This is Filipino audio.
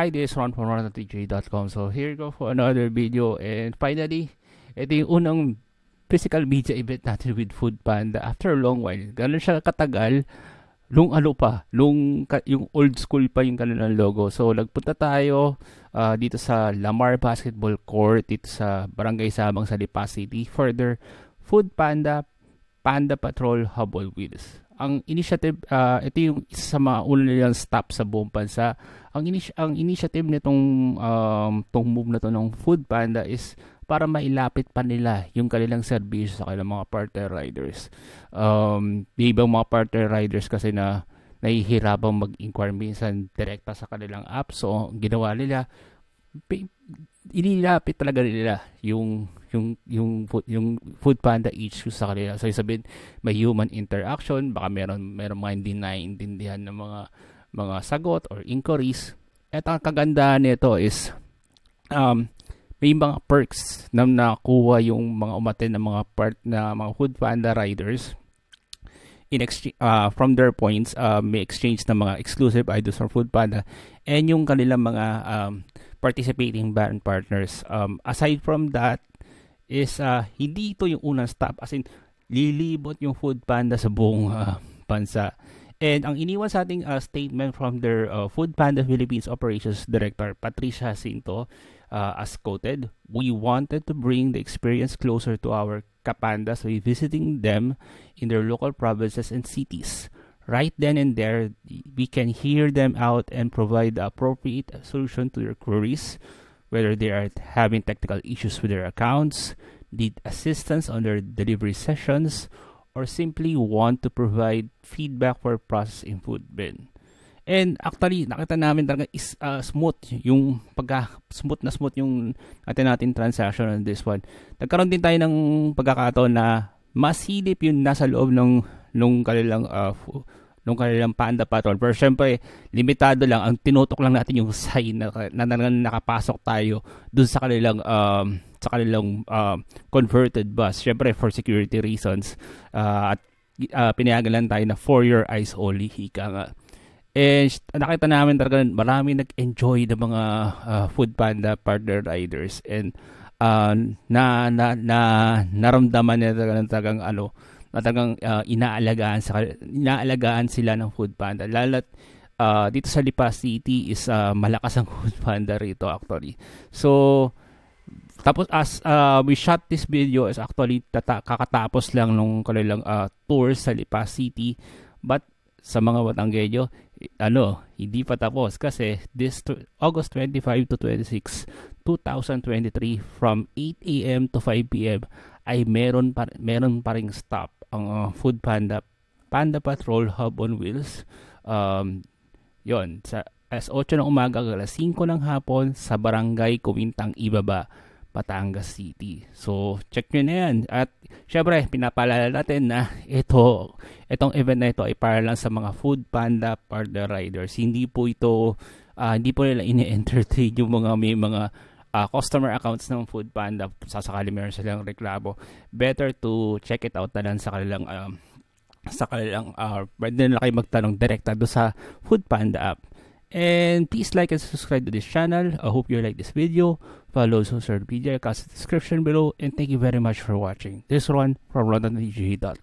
Hi, this is Ron from RonTJ.com. So here we go for another video and finally, ito yung unang physical media event natin with Food Panda after a long while. Ganun siya katagal, lung ano pa, lung yung old school pa yung kanilang logo. So nagpunta tayo ah, dito sa Lamar Basketball Court dito sa Barangay Sabang sa Lipas City for their Food Panda Panda Patrol Hub on Wheels. Ang initiative, ah, ito yung isa sa mga una nilang stop sa buong bansa ang inis ang initiative nitong um, tong move na to ng Food Panda is para mailapit pa nila yung kanilang serbisyo sa kanilang mga partner riders. Um, di ibang mga partner riders kasi na nahihirapang mag-inquire minsan direkta sa kanilang app. So, ginawa nila, inilapit talaga nila yung yung yung food, yung food panda HQ sa kanila. So sabihin may human interaction, baka meron meron mga hindi naiintindihan ng mga mga sagot or inquiries. At ang kagandahan nito is um, may mga perks na nakuha yung mga umaten ng mga part na mga food panda riders in exchange uh, from their points uh, may exchange ng mga exclusive items from food panda and yung kanilang mga um, participating brand partners. Um, aside from that is uh, hindi ito yung unang stop. As in lilibot yung food panda sa buong uh, bansa. And ang iniwan sa ating uh, statement from their uh, Food Panda Philippines Operations Director Patricia Jacinto uh, as quoted, we wanted to bring the experience closer to our Kapandas by visiting them in their local provinces and cities. Right then and there, we can hear them out and provide the appropriate solution to their queries, whether they are having technical issues with their accounts, need assistance on their delivery sessions, or simply want to provide feedback for process bin. And actually, nakita namin talaga is uh, smooth yung pagka smooth na smooth yung natin natin transaction on this one. Nagkaroon din tayo ng pagkakataon na masilip yung nasa loob ng nung kanilang uh, nung kanilang panda patrol. Pero syempre, limitado lang. Ang tinutok lang natin yung sign na, na, na, na nakapasok tayo dun sa kanilang um, sa kanilang uh, converted bus. Syempre, for security reasons. Uh, at uh, pinayagan lang tayo na for your eyes only. Hika nga. And nakita namin talaga marami nag-enjoy ng mga uh, Food Panda partner riders. And uh, na, na, na naramdaman nila talaga talagang ano na talagang uh, inaalagaan sa inaalagaan sila ng Food Panda. Lalo't uh, dito sa Lipa City is uh, malakas ang Food Panda rito actually. So tapos as uh, we shot this video is actually tata- kakatapos lang nung kanilang uh, tour sa Lipa City. But sa mga Batanggenyo ano hindi pa tapos kasi this August 25 to 26 2023 from 8 a.m. to 5 p.m. ay meron pa meron pa ring stop ang uh, Food Panda Panda Patrol Hub on Wheels um yon sa as 8 ng umaga alas 5 ng hapon sa Barangay Kumintang Ibaba Batangas City. So, check nyo na yan. At, syempre, pinapaalala natin na ito, itong event na ito ay para lang sa mga Food Panda partner riders. Hindi po ito, ah, hindi po nila ini-entertain yung mga may mga ah, customer accounts ng Food Panda. Sasakali meron silang reklamo. Better to check it out na lang sa kanilang um, sa kanilang uh, pwede na kayo magtanong direkta do sa Food Panda app. And please like and subscribe to this channel. I hope you like this video. Follow social media across the description below. And thank you very much for watching. This one from RonDonDG.com.